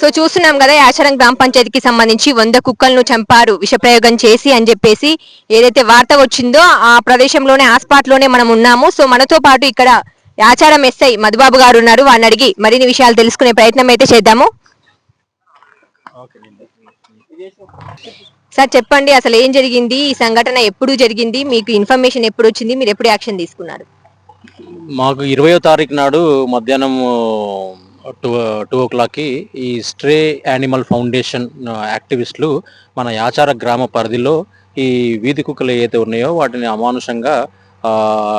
So చూస్తున్నాం కదా యాచరం గ్రామ పంచాయతీకి సంబంధించి వంద కుక్కలను చంపారు విషప్రయోగం చేసి అని చెప్పేసి ఏదైతే వార్త వచ్చిందో ఆ ప్రదేశంలోనే ఆ స్పాట్లోనే మనం ఉన్నాము. సో మనతో పాటు ఇక్కడ యాచారం ఎస్ఐ మధుబాబు గారు ఉన్నారు. వారిని అడిగి మరిన్ని విషయాలు తెలుసుకునే ప్రయత్నం అయితే చేద్దాము. సార్ చెప్పండి అసలు ఏం జరిగింది? ఈ సంఘటన ఎప్పుడు జరిగింది? మీకు ఇన్ఫర్మేషన్ ఎప్పుడు వచ్చింది? మీరు ఎప్పుడు యాక్షన్ తీసుకున్నారు? మాకు ఇరవయో తారీఖు నాడు మధ్యాహ్నం టూ టూ ఓ క్లాక్కి ఈ స్ట్రే యానిమల్ ఫౌండేషన్ యాక్టివిస్టులు మన యాచార గ్రామ పరిధిలో ఈ వీధి కుక్కలు ఏవైతే ఉన్నాయో వాటిని అమానుషంగా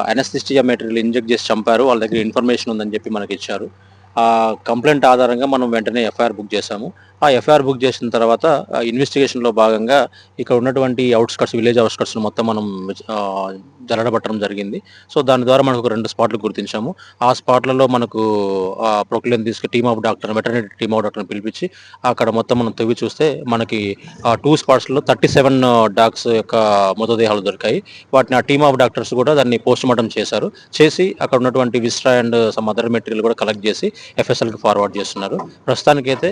అనస్థిస్టియా మెటీరియల్ ఇంజెక్ట్ చేసి చంపారు. వాళ్ళ దగ్గర ఇన్ఫర్మేషన్ ఉందని చెప్పి మనకి ఇచ్చారు ఆ కంప్లైంట్ ఆధారంగా మనం వెంటనే ఎఫ్ఐఆర్ బుక్ చేశాము. ఆ ఎఫ్ఐఆర్ బుక్ చేసిన తర్వాత ఇన్వెస్టిగేషన్లో భాగంగా ఇక్కడ ఉన్నటువంటి అవుట్స్కట్స్ విలేజ్ అవుట్స్కట్స్ మొత్తం మనం జల్లడబట్టడం జరిగింది. సో దాని ద్వారా మనకు ఒక రెండు స్పాట్లు గుర్తించాము. ఆ స్పాట్లలో మనకు ప్రొక్లైన్ తీసుకు team of doctor veterinary team of డాక్టర్ని పిలిపించి అక్కడ మొత్తం మనం తవ్వి చూస్తే మనకి ఆ టూ స్పాట్స్లో థర్టీ సెవెన్ డాగ్స్ యొక్క మృతదేహాలు దొరికాయి. వాటిని ఆ టీమ్ ఆఫ్ డాక్టర్స్ కూడా దాన్ని పోస్ట్ మార్టం చేశారు. చేసి అక్కడ ఉన్నటువంటి viscera and some other material కూడా కలెక్ట్ చేసి ఎఫ్ఎస్ఎల్కి ఫార్వర్డ్ చేస్తున్నారు. ప్రస్తుతానికైతే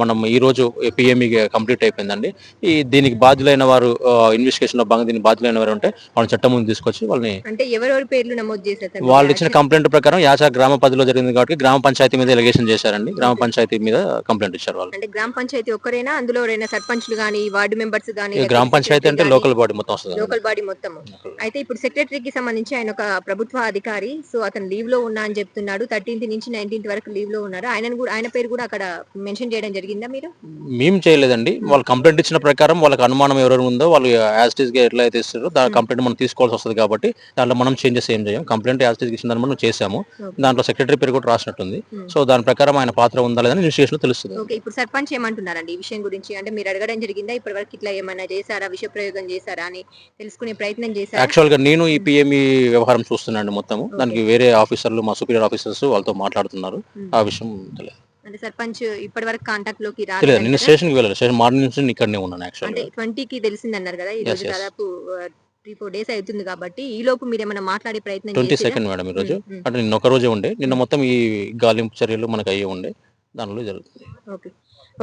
మనం ఈ రోజు పిఎంఈ కంప్లీట్ అయిపోయిందండి. ఈ దీనికి బాధ్యులైన వారు ఇన్వెస్టిగేషన్లో భాగంగా దీనికి బాధ్యులైన వారు ఉంటే వాళ్ళని చట్టం ముందు తీసుకొచ్చి వాళ్ళని అంటే ఎవరెవరి పేర్లు నమోదు చేశారు సార్? వాళ్ళు ఇచ్చిన కంప్లైంట్ ప్రకారం యాచా గ్రామ పరిధిలో జరిగింది కాబట్టి గ్రామ పంచాయతీ మీద ఎలిగేషన్ చేశారండి. గ్రామ పంచాయతీ మీద కంప్లైంట్ ఇచ్చారు వాళ్ళు. అంటే గ్రామ పంచాయతీ ఒక్కరేనా అందులో ఎవరైనా సర్పంచ్లు గానీ వార్డు మెంబర్స్ గానీ ఈ గ్రామ పంచాయతీ అంటే లోకల్ బాడీ మొత్తం వస్తుంది లోకల్ బాడీ మొత్తం. అయితే ఇప్పుడు సెక్రటరీకి సంబంధించి ఆయన ఒక ప్రభుత్వ అధికారి సో అతను లీవ్లో ఉన్నా అని చెప్తున్నాడు. థర్టీన్త్ నుంచి నైన్టీన్త్ వరకు లీవ్లో ఉన్నారు. ఆయన కూడా ఆయన పేరు కూడా అక్కడ మెన్షన్ చేయడం జరిగిందా మీరు? మేము చేయలేదండి. వాళ్ళు కంప్లైంట్ ఇచ్చిన ప్రకారం వాళ్ళకి అనుమానం ఎవరైనా ఉందో వాళ్ళు యాజిటీస్గా ఎట్లా అయితే ఇస్తారో దాని కంప్లైంట్ మనం తీసుకోవాల్సి వస్తుంది కాబట్టి దాంట్లో మనం చేంజెస్ ఏం చేయం. కంప్లైంట్ యాజిటీస్ ఇచ్చిన దాన్ని మనం చేసాము Okay. దాంట్లో సెక్రటరీ పేరు కూడా రాసినట్టుంది. Hmm. సో దాని ప్రకారం ఆయన పాత్ర ఉందా లేదని ఇన్వెస్టిగేషన్ తెలుస్తుంది. ఓకే ఇప్పుడు సర్పంచ్ ఏమంటున్నారండి ఈ విషయం గురించి? అంటే మీరు అడగడం జరిగిందా? ఇప్పటి వరకు ఇట్లా ఏమైనా చేశారా? విష ప్రయోగం చేశారా అని తెలుసుకునే ప్రయత్నం చేశారా? యాక్చువల్గా నేను ఈ పిఎంఈ వ్యవహారం చూస్తున్నాను మొత్తం దానికి వేరే ఆఫీసర్లు మా సుపీరియర్ ఆఫీసర్స్ వాళ్ళతో మాట్లాడుతున్నారు. Hmm. ఆ విషయం తెలియదు. అంటే సర్పంచ్ ఇప్పటి వరకు కాంటాక్ట్లోకి రాలేదు నేను స్టేషన్కి వెళ్ళాలి స్టేషన్ మార్నింగ్ నుంచి నేను ఇక్కడనే ఉన్నాను యాక్చువల్ అంటే ట్వంటీకి తెలిసిందన్నారు కదా ఈ రోజు yes. దాదాపు త్రీ ఫోర్ డేస్ అవుతుంది కాబట్టి ఈ లోపు మీరు ఏమైనా మాట్లాడే ప్రయత్నం ట్వంటీ చేసిరా? సెకండ్ మేడం ఈరోజు ఉమ్, ఉమ్. అంటే నిన్న ఒక రోజే ఉండే. నిన్న మొత్తం ఈ గాలింపు చర్యలు మనకు అయ్యే ఉండే. దానిలో జరుగుతుంది. ఓకే.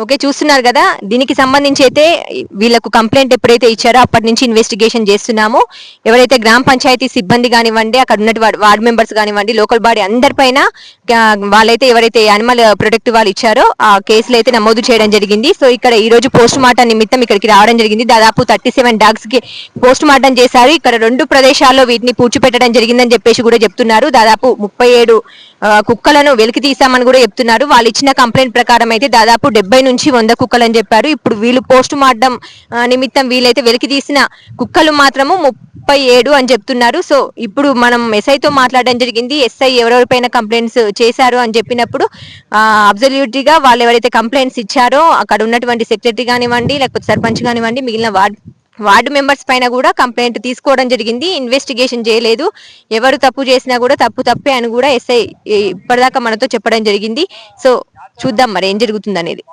ఓకే చూస్తున్నారు కదా. దీనికి సంబంధించి అయితే వీళ్ళకు కంప్లైంట్ ఎప్పుడైతే ఇచ్చారో అప్పటి నుంచి ఇన్వెస్టిగేషన్ చేస్తున్నాము. ఎవరైతే గ్రామ పంచాయతీ సిబ్బంది కానివ్వండి అక్కడ ఉన్నటువంటి వార్డ్- మెంబర్స్ కానివ్వండి లోకల్ బాడీ అందరిపైన వాళ్ళైతే ఎవరైతే యానిమల్ ప్రొటెక్ట్ వాళ్ళు ఇచ్చారో ఆ కేసులు అయితే నమోదు చేయడం జరిగింది. సో ఇక్కడ ఈ రోజు పోస్ట్ మార్టం నిమిత్తం ఇక్కడికి రావడం జరిగింది. దాదాపు థర్టీ సెవెన్ డాగ్స్కి పోస్ట్ మార్టం చేశారు. ఇక్కడ రెండు ప్రదేశాల్లో వీటిని పూడ్చిపెట్టడం జరిగిందని చెప్పేసి కూడా చెప్తున్నారు. దాదాపు ముప్పై ఏడు కుక్కలను వెలికి తీసామని కూడా చెప్తున్నారు. వాళ్ళు ఇచ్చిన కంప్లైంట్ ప్రకారం అయితే దాదాపు డెబ్బై నుంచి వంద కుక్కలు అని చెప్పారు. ఇప్పుడు వీళ్ళు పోస్ట్ మార్టం నిమిత్తం వీలైతే వెలికి తీసిన కుక్కలు మాత్రము ముప్పై ఏడు అని చెప్తున్నారు. సో ఇప్పుడు మనం ఎస్ఐతో మాట్లాడడం జరిగింది. ఎస్ఐ ఎవరెవరిపైన కంప్లైంట్స్ చేశారు అని చెప్పినప్పుడు అబ్జల్యూట్గా వాళ్ళు ఎవరైతే కంప్లైంట్స్ ఇచ్చారో అక్కడ ఉన్నటువంటి సెక్రటరీ కానివ్వండి లేకపోతే సర్పంచ్ కానివ్వండి మిగిలిన వార్డ్ వార్డు మెంబర్స్ పైన కూడా కంప్లైంట్ తీసుకోవడం జరిగింది. ఇన్వెస్టిగేషన్ చేయలేదు. ఎవరు తప్పు చేసినా కూడా తప్పు తప్పే అని కూడా ఎస్ఐ ఇప్పటిదాకా మనతో చెప్పడం జరిగింది. సో చూద్దాం మరి ఏం జరుగుతుంది అనేది